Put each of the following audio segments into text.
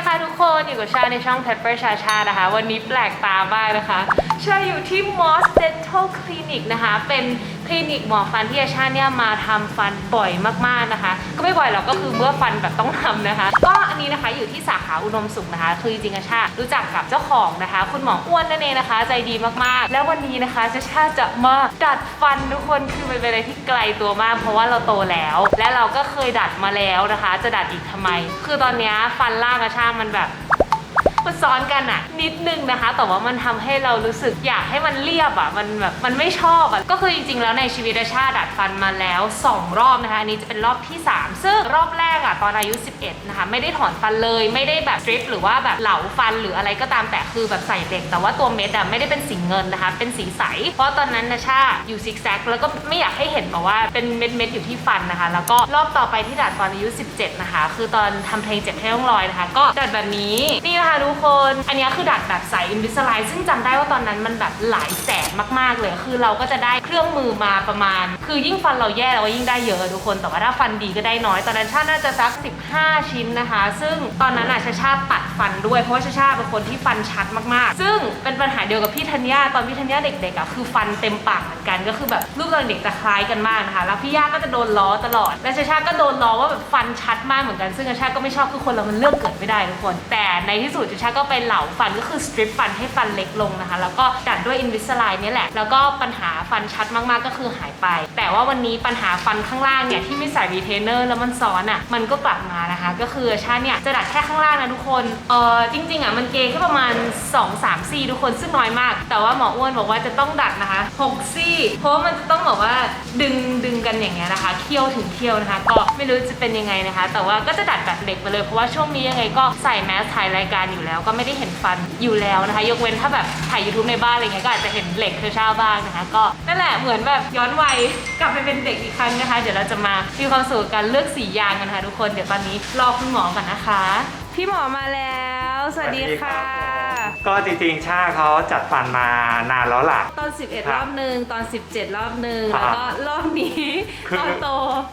นะคะทุกคนอยู่กับชาในช่อง Pepper ชาชานะคะ วันนี้แปลกตามากนะคะชาอยู่ที่ Moss Dental Clinic นะคะ เป็น ลินิกหมอฟันที่อาชาเนี่ยมาทำฟันบ่อยมากๆนะคะ ก็ไม่บ่อยหรอกก็คือเมื่อฟันแบบต้องทำนะคะ ก็อันนี้นะคะอยู่ที่สาขาอุดมสุขนะคะ คือจริงๆอาชารู้จักกับเจ้าของนะคะ คุณหมออ้วนนั่นเองนะคะ ใจดีมากๆ แล้ววันนี้นะคะชาชาจะมาดัดฟันทุกคนคือเป็นอะไรที่ไกลตัวมาก เพราะว่าเราโตแล้ว และเราก็เคยดัดมาแล้วนะคะ จะดัดอีกทำไม คือตอนนี้ฟันล่างอาชามันแบบ มันซ้อนกันอะนิดนึงนะคะ แต่ว่ามันทำให้เรารู้สึกอยากให้มันเรียบอะมันแบบมันไม่ชอบอะก็คือจริงๆ แล้วในชีวิตอาชาดัดฟันมาแล้ว 2 รอบนะคะอันนี้จะเป็นรอบที่ 3 ซึ่งรอบแรกอะตอนอายุ 11 นะคะ ไม่ได้ถอนฟันเลย ไม่ได้แบบสตริปหรือว่าแบบเหลาฟันหรืออะไรก็ตามแต่คือแบบใส่เหล็ก แต่ว่าตัวเม็ดอะไม่ได้เป็นสีเงินนะคะ เป็นสีใส เพราะตอนนั้นนาชาอยู่ซิกแซกแล้วก็ไม่อยากให้เห็นแบบว่าเป็นเม็ดๆอยู่ที่ฟันนะคะ แล้วก็รอบต่อไปที่ดัดตอนอายุ 17 นะคะ คือตอนทำเพลงเจ็บให้ต้องรอยนะคะ ก็ดัดแบบนี้นี่นะคะทุกคน อันนี้คือดัดแบบใสอินวิสไลซึ่งจำได้ว่าตอนนั้นมันแบบหลายแสนมากๆเลย คือเราก็จะได้เครื่องมือมาประมาณ คือยิ่งฟันเราแย่เราก็ยิ่งได้เยอะทุกคน แต่ว่าถ้าฟันดีก็ได้น้อย ตอนนั้นชาน่าจะสัก 15 ชิ้นนะคะ ซึ่งตอนนั้นอะชาชาปัดฟันด้วย เพราะว่าชาชาเป็นคนที่ฟันชัดมากๆ ซึ่งเป็นปัญหาเดียวกับพี่ธัญญาตอนพี่ธัญญาเด็กๆอะคือฟันเต็มปากเหมือนกัน ก็คือแบบรูปตอนเด็กจะคล้ายกันมากนะคะ แล้วพี่ย่าก็จะโดนล้อตลอด และชาชาก็โดนล้อว่าแบบฟันชัดมากเหมือนกัน ซึ่งชาชาก็ไม่ชอบคือคนเรามันเลือกเกิดไม่ได้ทุกคน แต่ในที่สุดชาก็ไปเหลาฟันก็คือสตริปฟันให้ฟันเล็กลงนะคะ แล้วก็ดัดด้วยอินวิสไลน์นี่แหละ แล้วก็ปัญหาฟันชัดมากๆก็คือหายไป แต่ว่าวันนี้ปัญหาฟันข้างล่างเนี่ยที่ไม่ใส่รีเทนเนอร์แล้วมันซ้อนอะมันก็กลับมานะคะ ก็คือชาเนี่ยจะดัดแค่ข้างล่างนะทุกคนเออจริงๆอะมันเกยแค่ประมาณ 2 3ซี่ทุกคนซึ่งน้อยมาก แต่ว่าหมออ้วนบอกว่าจะต้องดัดนะคะ6ซี่เพราะมันจะต้องแบบว่าดึงดึงกันอย่างเงี้ยนะคะเคี่ยวถึงเคี่ยวนะคะ ก็ไม่รู้จะเป็นยังไงนะคะ แต่ว่าก็จะดัดแบบเหล็กไปเลยเพราะว่าช่วงนี้ยังไงก็ใส่แมสถ่ายรายการอยู่แล้วก็ไม่ได้เห็นฟันอยู่แล้วนะคะ ยกเว้นถ้าแบบถ่ายยูทูบในบ้านอะไรเงี้ยก็อาจจะเห็นเหล็กเธอชาบ้างนะคะ ก็นั่นแหละเหมือนแบบย้อนวัยกลับไปเป็นเด็กอีกครั้งนะคะ เดี๋ยวเราจะมามีความสุขกับการเลือกสียางกันนะคะทุกคนเดี๋ยวตอนนี้รอคุณหมอก่อนนะคะ พี่หมอมาแล้ว สวัสดีค่ะ ก็จริงๆชาเขาจัดฟันมานานแล้วล่ะ ตอน 11ครรับอบหนึ่งตอน 17 รอบหนึ่งครัแล้วบก็รอบนี้คือตอนโต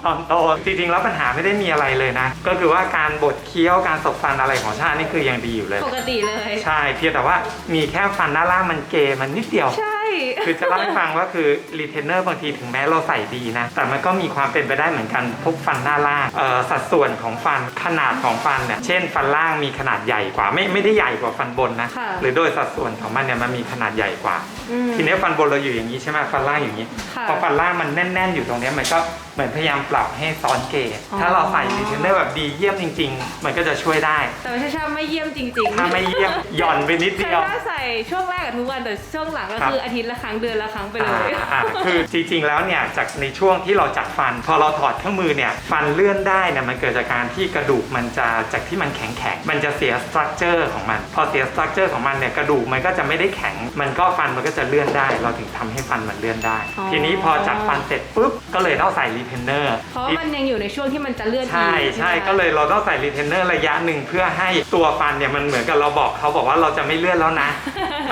ตอนโตจริงๆแล้วปัญหาไม่ได้มีอะไรเลยนะ ก็คือว่าการบดเคี้ยวการสบฟันอะไรของชานี่คือยังดีอยู่เลย ปกติเลย ใช่เพียงแต่ว่ามีแค่ฟันหน้าล่างมันเกยมันนิดเดียว ใช่ คือจะเล่าให้ฟังว่าคือรีเทนเนอร์บางทีถึงแม้เราใส่ดีนะ แต่มันก็มีความเป็นไปได้เหมือนกันพวกฟันหน้าล่างเอ่อสัดส่วนของฟันขนาดของฟันเนี่ยเช่น ฟันล่างมีขนาดใหญ่กว่า ไม่ไม่ได้ใหญ่กว่าฟันบนนะค่ะหรือโดยสัดส่วนของมันเนี่ยมันมีขนาดใหญ่กว่าอืมทีนี้ฟันบนเราอยู่อย่างนี้ใช่ไหมฟันล่างอยู่อย่างนี้ค่ะพอฟันล่างมันแน่น ๆ อยู่ตรงเนี้ยมันก็เหมือนพยายามปรับให้ซ้อนเกยอ๋อถ้าเราใส่รีเทนเนอร์แบบดีเยี่ยมจริง ๆ มันก็จะช่วยได้ แต่ไม่ใช่ชอบไม่เยี่ยมจริงๆถ้าไม่เยี่ยมหย่อนไปนิดใช่เดียวถ้าใส่ช่วงแรกกับทุกวันแต่ช่วงหลังก็ครับคืออาทิตย์ละครั้งเดือนละครั้งไปเลย อ่าอ่าคือจริงๆแล้วเนี่ยจากในช่วงที่เราจัดฟัน พอเราถอดเครื่องมือเนี่ยฟันเลื่อนได้เนี่ยมันเกิดจากการที่กระดูกมันจะจากที่มันแข็งแข็งๆมันจะเสียสตรัคเจอร์ของมัน พอเสียสตรัคเจอร์ของมันเนี่ยกระดูกมันก็จะไม่ได้แข็ง มันก็ฟันมันก็จะเลื่อนได้ เราถึงทำให้ฟันมันเลื่อนได้ อ๋อ ทีนี้พอจัดฟันเสร็จปุ๊บก็เลยต้องใส่รีเทนเนอร์ เพราะว่ามันยังอยู่ในช่วงที่มันจะเลื่อนอีกใช่ใช่ไหมคะก็เลยเราต้องใส่รีเทนเนอร์ระยะหนึ่งเพื่อให้ตัวฟันเนี่ยมันเหมือนกับเราบอกเขาบอกว่าเราจะไม่เลื่อนแล้วนะ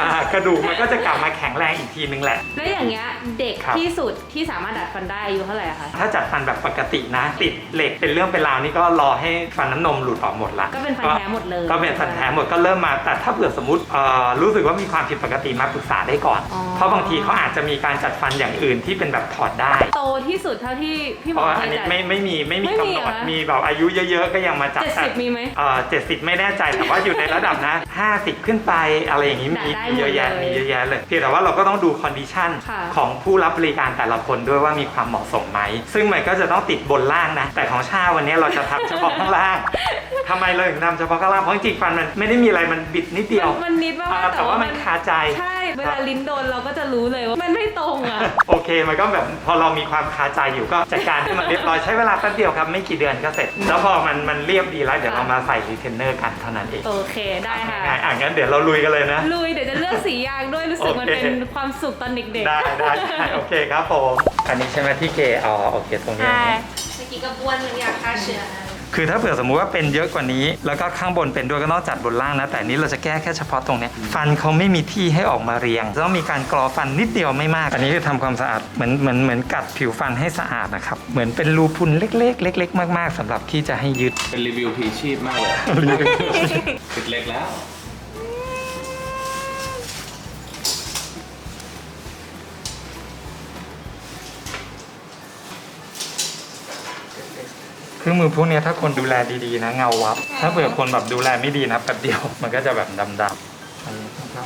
อ่ากระดูกมันก็จะกลับมาแข็งแรงอีกทีนึงแหละ แล้วอย่างเงี้ยเด็กครับ ที่สุดที่สามารถดัดฟันได้อายุเท่าไหร่อะคะถ้าจัดฟันแบบปกตินะ ติดเหล็กเป็นเรื่องเป็นราวนี่ก็รอให้ฟันน้ำนมหลุดออกหมดละก็เป็นฟันแท้หมดเลยก็เป็นฟันแท้หมดก็เริ่มมาแต่ถ้าเผื่อสมมติเอ่อรู้สึกว่ามีความผิดปกติมาปรึกษาได้ก่อน อ๋อ เพราะบางทีเขาอาจจะมีการจัดฟันอย่างอื่นที่เป็นแบบถอดได้ โตที่สุดเท่าที่พี่หเพมอราะว่าเคอันยนี้จัด ไม่ไม่มีไม่มีไม่มีกำหนดเหรอคะมีแบบอายุเยอะ ๆ ก็ยังมาจัดเจ็ดสิบมีไหม เอ่อเจ็ดสิบไม่แน่ใจแต่ว่าอยู่ในระดับนะ50ขึ้นไปอะไรอย่างนี้มีได้มีเยอะแยะหมดเลยมีเยอะแยะเลยเพียงแต่ว่าเราก็ต้องดูคอนดิชันค่ะ ของผู้รับบริการแต่ละคนด้วยว่ามีความเหมาะสมไหม ซึ่งมันก็จะต้องติดบนล่างนะ แต่ของชาวันนี้เราจะทำเฉพาะข้างล่างทำไมเราถึงทำเฉพาะข้างล่างเพราะจริงๆฟันมันไม่ได้มีอะไรมันบิดนิดเดียวมันมันนิดมากอ่าแต่ว่ามันคาใจ ใช่เวลาลิ้นโดนเราก็จะรู้เลยว่ามันไม่ตรงอะ โอเค มันก็แบบพอเรามีความคาใจอยู่ก็จัดการให้มันเรียบร้อยใช้เวลาแป๊บเดียวครับ ไม่กี่เดือนก็เสร็จ แล้วพอมันมันเรียบดีแล้ว เดี๋ยวเรามาใส่รีเทนเนอร์กันเท่านั้นเองโอเคได้ค่ะง่ายๆอะงั้นเดี๋ยวเราลุยกันเลยนะ ลุยเดี๋ยวจะเลือกสียางด้วยรู้สึกมันโอเค เป็นความสุขตอนเด็กได้ได้ได้โอเคครับผมอันนี้ใช่ไหมที่เกอ๋อโอเคตรงๆนี้ ใช่เมื่อกี้ก็บ้วนเหมือนอยากฆ่าเชื้อคือถ้าเผื่อสมมุติว่าเป็นเยอะกว่านี้ แล้วก็ข้างบนเป็นด้วยก็ต้องจัดบนล่างนะ แต่อันนี้เราจะแก้แค่เฉพาะตรงเนี้ยฟันเขาไม่มีที่ให้ออกมาเรียง ต้องมีการกรอฟันนิดเดียวไม่มาก อันนี้คือทำความสะอาดเหมือนเหมือนเหมือนกัดผิวฟันให้สะอาดนะครับ เหมือนเป็นรูพุนเล็ก ๆ เล็ก ๆ มาก ๆสำหรับที่จะให้ยึด เป็นรีวิวพีชีพมากเลยติดเล็กแล้ว เครื่องมือพวกเนี้ยถ้าคนดูแลดีๆนะเงาวับ ถ้าเผื่อคนแบบดูแลไม่ดีนะแป๊บเดียวมันก็จะแบบดำๆอันนี้เท่า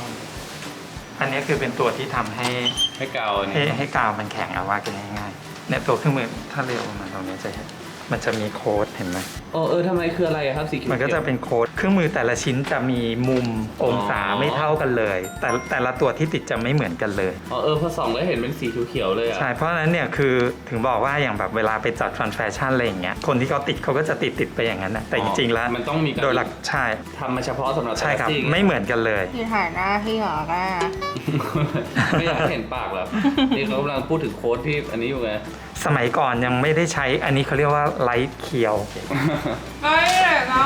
ๆอันนี้คือเป็นตัวที่ทำให้ให้เกาอันให้นี้ให้กาวมันแข็งเอาว่ากันง่ายๆเนี่ยตัวเครื่องมือถ้าเร็วมันตรงนี้จะเห็น มันจะมีโค้ดเห็นไหมโอ้เออทำไมคืออะไรอะครับสีเขียวมันก็จะเป็นโค้ดเครื่องมือแต่ละชิ้นจะมีมุมองศาอ๋อ ไม่เท่ากันเลย แต่แต่ละตัวที่ติดจะไม่เหมือนกันเลย อ๋อเออพอส่องแล้วเห็นเป็นสีเขียวๆเลยอะใช่ เพราะฉะนั้นเนี่ยคือถึงบอกว่าอย่างแบบเวลาไปจัดฟันแฟชั่นอะไรอย่างเงี้ย คนที่เขาติดเขาก็จะติดติดๆไปอย่างนั้นนะแต่จริงๆแล้ว มันต้องมีการโดยหลักใช่ทำมาเฉพาะสำหรับแต่ใช่ละครับซีกไม่เหมือนกันเลยคือถ่ายหน้าพี่หรอก้าไม่อยากให้เห็นปากเหรอนี่เขากำลังพูดถึงโค้ดที่อันนี้อยู่ไง สมัยก่อนยังไม่ได้ใช้อันนี้เขาเรียกว่าไลท์เคียวไม่เลยก็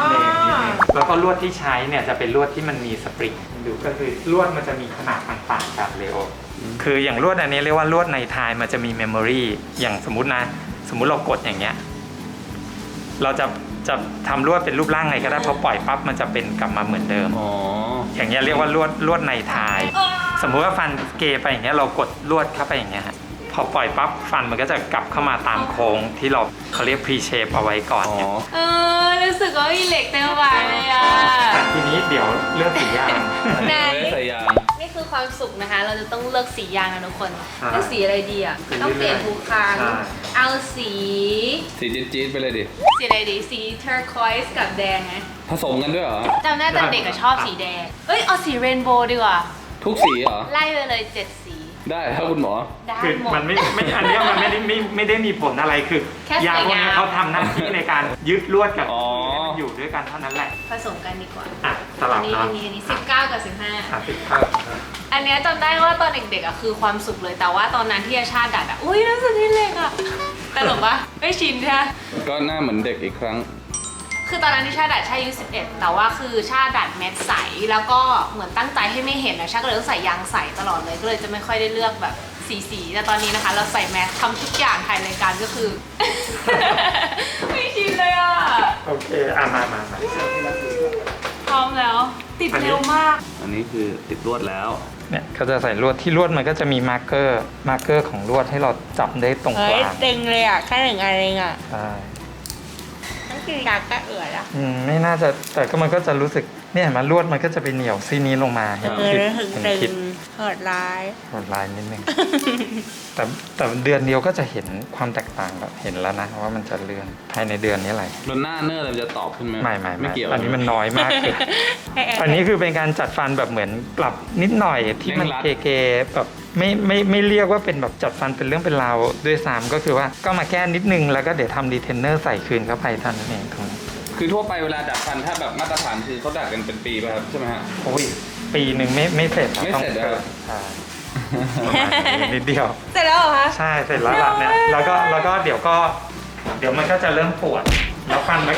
แล้วก็ลวดที่ใช้เนี่ยจะเป็นลวดที่มันมีสปริงดูก็คือลวดมันจะมีขนาดต่างๆกันเลยโอคืออย่างลวดอันนี้เรียกว่าลวดในทายมันจะมีเมมโมรีอย่างสมมุตินะ สมมุติเรากดอย่างเงี้ย เราจะจะทำลวดเป็นรูปร่างไงก็ได้พอปล่อยปั๊บมันจะเป็นกลับมาเหมือนเดิม อ๋อ อย่างเงี้ยเรียกว่าลวดลวดในทายสมมุติว่าฟันเกยไปอย่างเงี้ยเรากดลวดเข้าไปอย่างเงี้ยฮะ พอปล่อยปั๊บฟันมันก็จะกลับเข้ามาตามโค้งที่เราเขาเรียก pre shape เอาไว้ก่อนอ๋อเนี่ยเออรู้สึกว่ามีเหล็กเต็มบาเลยอะแต่ทีนี้เดี๋ยวเลือกสียางไหนไม่ได้ใส่ยางนี่คือความสุขนะคะ เราจะต้องเลือกสียางนะทุกคนใช่เลือกสีอะไรดีอะสีต้องเปลี่ยนทุกครั้งใช่เอาสี สีจี๊ดๆไปเลยดิ สีอะไรดีสีเทอร์คอยส์กับแดงไงผสมกันด้วยเหรอจำได้ตอนเด็กอะชอบสีแดงเอ้ยเอาสีเรนโบว์ดีกว่าทุกสีเหรอไล่ไปเลยเจ็ดสี ได้ครับคุณหมอ ได้คือหมด มันไม่ไม่อันเนี้ยมันไม่ได้ไม่ไม่ได้มีผลอะไรคือแค่ยางพวกเนี้ยสวยงาม เขาทำหน้าที่ในการยึดลวดกับอ๋อมือให้มันอยู่ด้วยกันเท่านั้นแหละผสมกันดีกว่าอะสลัอับนนี้เนาะอันนี้อันนี้สิบเก้ากับสิบห้า อะติดข้าวอันเนี้ยจำได้ว่าตอนเด็กๆอะคือความสุขเลยแต่ว่าตอนนั้นที่อาชาติดัดอะอุ้ยรู้สึกที่เล็กอะตลกปะไม่ชินใช่ไหมก็หน้าเหมือนเด็กอีกครั้ง คือตอนนั้นที่ชาดัดชาอายุ11 แต่ว่าคือชาดัดเม็ดใสแล้วก็เหมือนตั้งใจให้ไม่เห็นนะชาก็เลยต้องใส่ยางใสตลอดเลยก็เลยจะไม่ค่อยได้เลือกแบบสีสีๆแต่ตอนนี้นะคะ เราใส่แมสทำทุกอย่างถ่ายรายการก็คือ ไม่ชินเลยอะ โอเค อะมามามาพร้อมแล้ว ติดเร็วมาก อันนี้คือติดลวดแล้ว เนี่ยเขาจะใส่ลวดที่ลวดมันก็จะมีมาร์กเกอร์ มาร์กเกอร์ของลวดให้เราจับได้ตรงกเฮ้ยลางตึงเลยอะ แค่หนึ่งอันเองอะ ใช่ กินคือยากกะเอือยอะอืมไม่น่าจะแต่ก็มันก็จะรู้สึก เนี่ยเห็นมันลวดมันก็จะไปเหนียวซี่นี้ลงมาเห็นเออคิดรู้สึกเห็นตึคิดงโหดร้าย โหดลายนิดนึงแต่แต่เดือนเดียวก็จะเห็นความแตกต่างแล้วเห็นแล้วนะว่ามันจะเลื่อนภายในเดือนนี้แหละแล้วหน้าเนื้อมันจะตอบขึ้นไหมไม่ไม่ไม่ไม่เกี่ยวอันนี้มันน้อยมากคือให้แออันนี้คือเป็นการจัดฟันแบบเหมือนปรับนิดหน่อยที่มันเร่งรัดเก๋ๆแบบไม่ไม่ไม่เรียกว่าเป็นแบบจัดฟันเป็นเรื่องเป็นราวด้วยซ้ำก็คือว่าก็มาแก้นิดนึงแล้วก็เดี๋ยวทำดีเทนเนอร์ใส่คืนเข้าไปเท่านั้นเองตรงนี้ คือทั่วไปเวลาดัดฟันถ้าแบบมาตรฐานคือเขาดัดกันเป็นปีป่ะครับใช่ไหมฮะ โอ้ยปีหนึ่งไม่ไม่เสร็จอะไม่ต้องเสร็จเหรอใช่ประมาณนี้นิดเดียว เสร็จแล้วเหรอคะ ใช่เสร็จแล้วล่ะเนี่ยแล้วก็แล้วก็เดี๋ยวก็ เดี๋ยวมันก็จะเริ่มปวด แล้วฟันมัน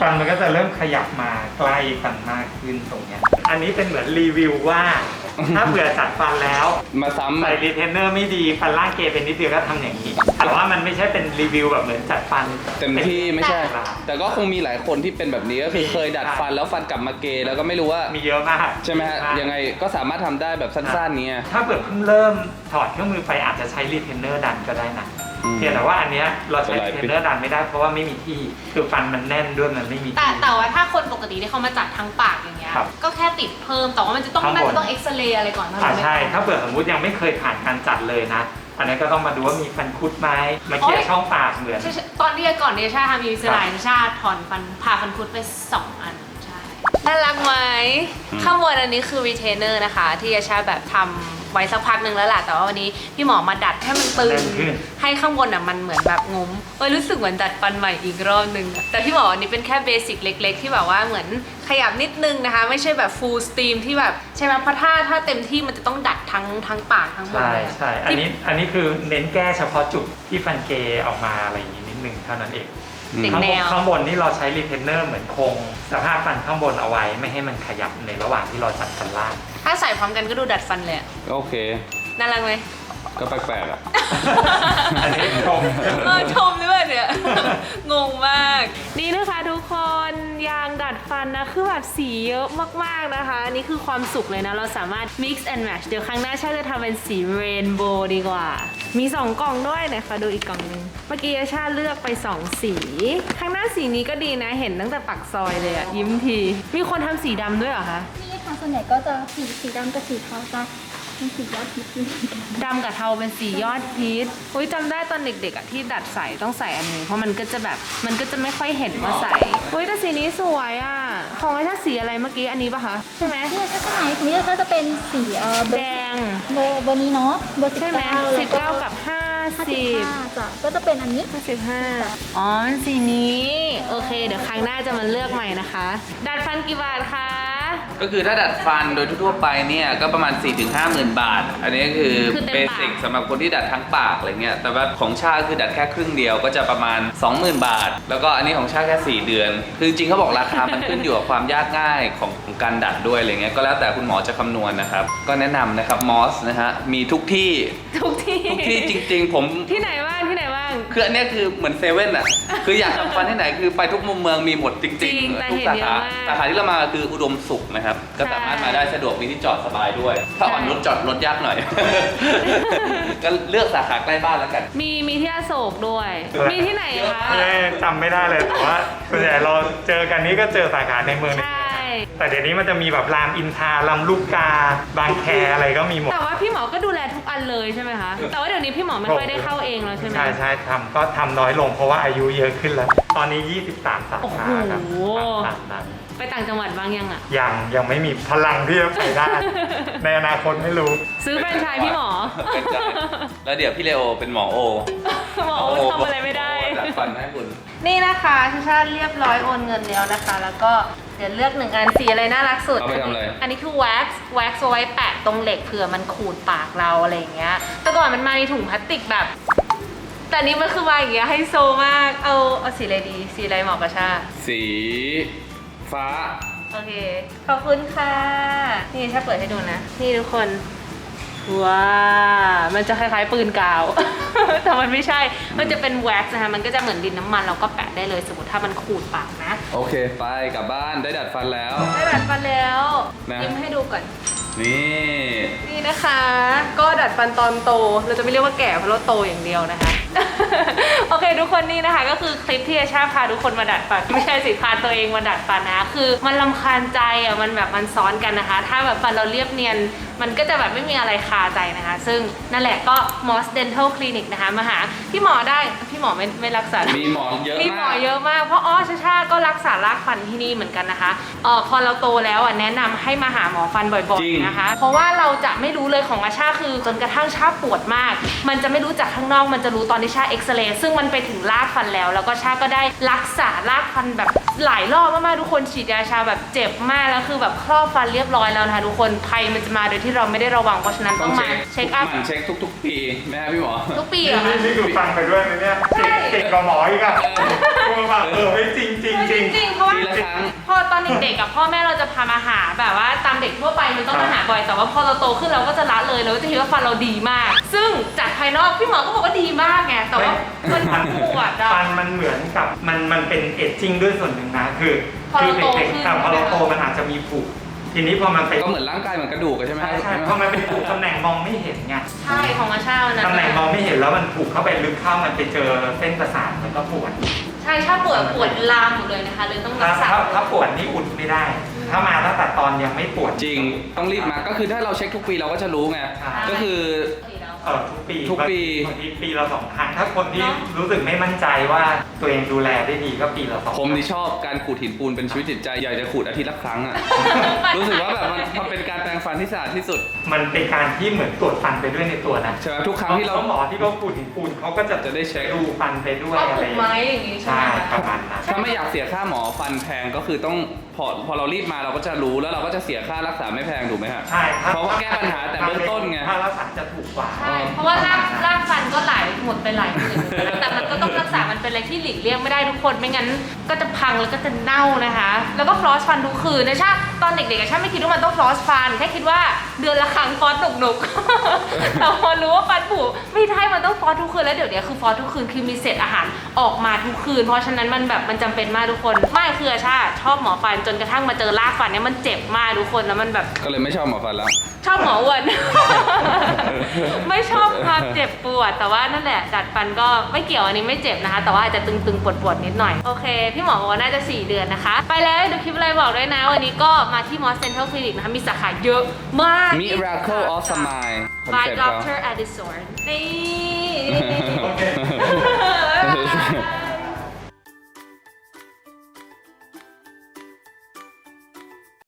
ฟันมันก็จะเริ่มขยับมาใกล้กันมากขึ้นตรงเนี้ย อันนี้เป็นเหมือนรีวิวว่า ถ้าเบื่อจัดฟันแล้วมาซ้ำใส่รีเทนเนอร์ไม่ดีฟันล่างเกยเป็นนิดเดียวก็ทำอย่างนี้ แต่ว่ามันไม่ใช่เป็นรีวิวแบบเหมือนจัดฟันเต็มที่ไม่ใช่ แต่แต่ก็คงมีหลายคนที่เป็นแบบนี้ก็คือเคยดัดฟันแล้วฟันกลับมาเกยแล้วก็ไม่รู้ว่ามีเยอะมากใช่ไหมฮะยังไงก็สามารถทำได้แบบสั้นๆเนี้ยถ้าเกิดเพิ่งเริ่มถอดเครื่องมือไปอาจจะใช้รีเทนเนอร์ดันก็ได้นะอืม เพียงแต่ว่าอันเนี้ยเราใช้หลายรีปีเทนเนอร์ดันไม่ได้เพราะว่าไม่มีที่คือฟันมันแน่นด้วยมันไม่มีแต่ที่ แต่ว่าถ้าคนปกติที่เขามาจัดทั้งปากอย่างเงี้ย ครับก็แค่ติดเพิ่ม แต่ว่ามันจะต้องข้างบน น่าจะต้องเอ็กซเรย์อะไรก่อนเท่าอ่านั้นไหมใช่คะถ้าเกิดสมมติยังไม่เคยผ่านการจัดเลยนะ อันนี้ก็ต้องมาดูว่ามีฟันคุดไหมมาเคลียร์ช่องปากเหมือน ใช่ใช่ตอนที่ก่อนที่ชาทำยูสไลน์ชาถอนฟันผ่าฟันคุดไปสองอันใช่น่ารักไหมอืม ข้างบนอันนี้คือรีเทนเนอร์นะคะ ที่ชาแบบทำ ไว้สักพักหนึ่งแล้วแหละแต่ว่าวันนี้พี่หมอมาดัดให้มันตึง แน่นขึ้น ให้ข้างบนอะมันเหมือนแบบงุ้มเออรู้สึกเหมือนดัดฟันใหม่อีกรอบหนึ่งอะแต่พี่หมออันนี้เป็นแค่เบสิกเล็ก ๆ ที่แบบว่าเหมือนขยับนิดนึงนะคะ ไม่ใช่แบบฟูลสตรีมที่แบบใช่ไหมเพราะถ้าถ้าเต็มที่มันจะต้องดัดทั้งทั้งปากทั้งหมดใช่เลยอะใช่อันนี้อันนี้คือเน้นแก้เฉพาะจุดที่ฟันเกยออกมาอะไรอย่างนี้นิดนึงเท่านั้นเองเด็กข้างแนบนว ข้างบนที่เราใช้รีเทนเนอร์เหมือนคงสภาพฟันข้างบนเอาไว้ ไม่ให้มันขยับในระหว่างที่เราจัดฟันล่าง ถ้าใส่พร้อมกันก็ดูดัดฟันเลยอะโอเค น่ารักไหม ก็แปลกๆอะ อันนี้ชม เออชมด้วยเนี่ย งงมาก นี่นะคะทุกคนยางดัดฟันนะ คือแบบสีเยอะมากๆนะคะ อันนี้คือความสุขเลยนะ เราสามารถ mix and match เดี๋ยวครั้งหน้าชาจะทำเป็นสีเรนโบว์ดีกว่า มี 2 กล่องด้วยนะคะดูอีกกล่องหนึง เมื่อกี้ชาเลือกไป 2 สี ข้างหน้าสีนี้ก็ดีนะเห็นตั้งแต่ปักซอยเลยอะยิ้มที มีคนทำสีดำด้วยเหรอคะนี่ค่ะ ส่วนใหญ่ก็จะสีสีดำกับสีเทาจะเป็นสียอดฮิตอยู่เหมือนกันดำกับเทาเป็นสียอดฮิตอุ้ยจำได้ตอนเด็กๆอะที่ดัดใส่ต้องใส่อันนี้เพราะมันก็จะแบบมันก็จะไม่ค่อยเห็นว่าใส่อุ้ยแต่สีนี้สวยอะของไอ้ถ้าสีอะไรเมื่อกี้อันนี้ปะคะใช่ไหมนี่ก็ข้างในของนี่ก็จะเป็นสีเอ่อเบอแดร์งเบอร์เบอร์นี้เนาะเบอร์สิบใช่ไหมเก้าสิบเก้ากับห้าห้าสิสิบบ ห้าจ้ะก็จะเป็นอันนี้ห้าสิบห้าอ๋อมันสีนี้ โอเค เดี๋ยวครั้งหน้าจะมาเลือกใหม่นะคะ ดัดฟันกี่บาทคะ ก็คือถ้าดัดฟันโดยทั่วๆไปเนี่ยก็ประมาณ 4 5 0 0 0 0บาท อันนี้คือคือเต็เบมปาก สิกสำหรับคนที่ดัดทั้งปากอะไรเงี้ยแต่ว่าของชาคือดัดแค่ครึ่งเดียวก็จะประมาณ 20,000 บาท แล้วก็อันนี้ของชาแค่ 4 เดือน คือจริงๆเขาบอกราคา มันขึ้นอยู่กับความยากง่ายของของการดัดด้วยอะไรเงี้ยก็แล้วแต่คุณหมอจะคำนวณนะครับก็แนะนำนะครับมอสนะฮะมีทุกที่ทุกที่ทุกที่จริง ๆ ผม ที่ไหนบ้างที่ไหนบ้าง คืออันเนี้ยคือเหมือนเซเว่นอะ คืออยากทำฟันที่ไหนคือไปทุกมุมเมืองมีหมดจริงจริงๆแต่ทุกเห็นสาเยขาอะมาก สาขาที่เรามาคืออุดมสุขนะครับ ก็สามารถมาได้สะดวกมีที่จอดสบายด้วย ถ้าอ่อนรถจอดรถยากหน่อย ก็เลือกสาขาใกล้บ้านแล้วกัน มีมีที่อโศกด้วย มีที่ไหนคะ ไม่ได้จำไม่ได้เลยแต่ว่าส่วนใหญ่เราเจอกันนี้ก็เจอสาขาในเมือง ใช่ แต่เดี๋ยวนี้มันจะมีแบบรามอินทราลำลูกกา บางแคอะไรก็มีหมด แต่ว่าพี่หมอก็ดูแลทุกอันเลยใช่ไหมคะ แต่ว่าเดี๋ยวนี้พี่หมอไม่ค่อยได้เข้าเองแล้วใช่ไหมใช่ใช่ทำก็ทำน้อยลงเพราะว่าอายุเยอะขึ้นแล้ว ตอนนี้ 23สาขาครับโอ้โหตามนั้น ไปต่างจังหวัดบ้างยังอะ ยังยังไม่มีพลังที่จะไปได้ ในอนาคตไม่รู้ ซื้อแฟรนไชส์พี่หมอ เป็นใจแล้วเดี๋ยวพี่เลโอเป็นหมอโอหมอทำอะไรไม่ได้ ดัดฟันให้คุณ นี่นะคะชาชาเรียบร้อยโอนเงินแล้วนะคะ แล้วก็เดี๋ยวเลือกหนึ่งอันสีอะไรน่ารักสุด เอาไปทำอะไร อันนี้คือ wax wax เอาไว้แปะตรงเหล็กเผื่อมันขูดปากเราอะไรอย่างเงี้ย แต่ก่อนมันมาในถุงพลาสติกแบบ แต่อันนี้มันคือมาอย่างเงี้ยไฮโซมาก เอาเอาสีอะไรดี สีอะไรเหมาะกับชา สี ฟ้า โอเค ขอบคุณค่ะ นี่ถ้าเปิดให้ดูนะ นี่ทุกคน ว้า มันจะคล้ายๆปืนกาว แต่มันไม่ใช่ มันจะเป็นแว็กซ์นะคะ มันก็จะเหมือนดินน้ำมันเราก็แปะได้เลย สมมติถ้ามันขูดปากนะ โอเค ไปกลับบ้านได้ดัดฟันแล้ว ได้ดัดฟันแล้วนะ ยิ้มให้ดูก่อน นี่ นี่นะคะ ก็ดัดฟันตอนโต เราจะไม่เรียกว่าแก่เพราะเราโตอย่างเดียวนะคะ โอเคทุกคนนี่นะคะ ก็คือคลิปที่อาชาพาทุกคนมาดัดฟันไม่ใช่สิพาตัวเองมาดัดฟันนะคะคือมันลำคาญใจอะมันแบบมันซ้อนกันนะคะ ถ้าแบบฟันเราเรียบเนียน มันก็จะแบบไม่มีอะไรคาใจนะคะ ซึ่งนั่นแหละก็ Moss Dental Clinic นะคะมาหาพี่หมอได้พี่หมอไม่ไม่รักษา มีหมอเยอะมีหมอมากเยอะมาก เพราะอ๋อชาชาก็รักษารากฟันที่นี่เหมือนกันนะคะเออพอเราโตแล้วอะแนะนำให้มาหาหมอฟันบ่อยจริงๆนะคะ เพราะว่าเราจะไม่รู้เลยของอาชาคือจนกระทั่งชาปวดมาก มันจะไม่รู้จากข้างนอกมันจะรู้ตอนที่ชาเอ็กซเรย์ซึ่งมันไปถึงรากฟันแล้ว แล้วก็ชาก็ได้รักษารากฟันแบบหลายรอบมากๆทุกคนฉีดยาชาแบบเจ็บมากแล้วคือแบบครอบฟันเรียบร้อยแล้วนะคะทุกคนภัยมันจะมาโดยที่เราไม่ได้ระวังเพราะฉะนั้นต้องมาเช็คอัพหมันเช็คทุก ๆ ปีไหมครับพี่หมอทุกปีเหรอคะนี่คือฟังไปด้วยนะเนี่ยใช่เก่งกว่าหมออีกอะกูมาบอกเออไม่จริงจริงจริงจริงๆเพราะว่าปีละครั้งพอตอนเด็กๆกับพ่อแม่เราจะพามาหาแบบว่าตามเด็กทั่วไปมันต้องมาหาบ่อยแต่ว่าพอเราโตขึ้นเราก็จะละเลยเราก็จะคิดว่าฟันเราดีมาก ซึ่งจากภายนอกพี่หมอก็บอกว่าดีมากไงแต่ว่ามันปวดอะฟันมันเหมือนกับมันมันเป็นเอจจิ้งด้วยส่วนหนึ่งนะ คือพอคืเราโตเด็กขึ้น ๆแต่พอเราโตมันอาจจะมีผุทีนี้พอมันไปก็เหมือนร่างกายเหมือนกระดูกอะใช่ไหมใช่ใช่พอมันเป็นผุตำแหน่งมองไม่เห็นไงใช่ของอาชาวันนั้นตำแหน่งมองไม่เห็นแล้วมันผูกเข้าไปลึกเข้ามันไปเจอเส้นประสาทมันก็ปวด ใช่ถ้าปวดปวดลามหมดเลยนะคะเลยต้องรัถ้ากษา ถ้าถ้าปวดนี่อุดไม่ได้ ถ้ามาตั้งแต่ตอนยังไม่ปวด จริง ต้องรีบมาก็คือถ้าเราเช็คทุกปีเราก็จะรู้ไง ใช่ ก็คือ เออทุกปีทุกปี บางทีปีละสองครั้ง ถ้าคนที่เนอะ รู้สึกไม่มั่นใจว่าตัวเองดูแลได้ดีก็ปีละสองผมนี่ชอบการขูดหินปูนเป็นชีวิตจิตใจอยากจะขูดอาทิตย์ละครั้งอะ รู้สึกว่าแบบมันมันเป็นการแปรงฟันที่สะอาดที่สุดมันเป็นการที่เหมือนตรวจฟันไปด้วยในตัวนะใช่ไหมทุกครั้งที่เรา พะหมอที่เขาขูดหินปูนเขาก็จะจะได้เช็ค ดูฟันไปด้วยก็อะปไรลูกไม้อย่างงี้ใช่ใช่ไหมประคะมาณนั้น ถ้าไม่อยากเสียค่าหมอฟันแพงก็คือต้องพอพอเรารีบมาเราก็จะรู้แล้วเราก็จะเสียค่ารักษาไม่แพงถูกไหมฮะ ใช่ถ้เพราะว่าแก้ปัญหาแต่เบื้องต้นไง ถ้ารักษาจะถูกกว่า ใช่ช่เพราะว่ารากรากฟันก็หลายหมดไปหลายหมื่นแต่มันก็ต้องรักษา มันเป็นอะไรที่หลีกเลี่ยงไม่ได้ทุกคน ไม่งั้นก็จะพังแล้วก็จะเน่านะคะ แล้วก็ฟลอสฟันทุกคืนนะชาตอนเด็กๆอะชาไม่คิดว่ามันต้องฟลอสฟัน แค่คิดว่าเดือนละครั้งฟลอสหนุกๆแต่พอรู้ว่าฟันผุไม่ใช่มันต้องฟลอสทุกคืนแล้วเดี๋ยวเนี้ยคือฟลอสทุกคืนคือมีเศษอาหารออกมาทุกคืน เพราะฉะนั้นมันแบบมันจำเป็นมากทุกคน ไม่คืออาชาชอบหมอฟันจนกระทั่งมาเจอรากฟันเนี่ยมันเจ็บมากทุกคนแล้วมันแบบ ก็เลยไม่ชอบหมอฟันแล้ว ชอบหมออ้วนไม่ชอบความเจ็บปวด แต่ว่านั่นแหละดัดฟันก็ไม่เกี่ยวอันนี้ไม่เจ็บนะคะ แต่ว่าอาจจะตึงๆปวดๆนิดหน่อยโอเคพี่หมอบอกว่าน่าจะ 4 เดือนนะคะ ไปแล้วดูคลิปอะไรบอกด้วยนะ วันนี้ก็มาที่มอสเซนทรัลคลินิกนะคะมีสาขาเยอะมาก Miracle of Smile คอน by Dr. Edison Okay.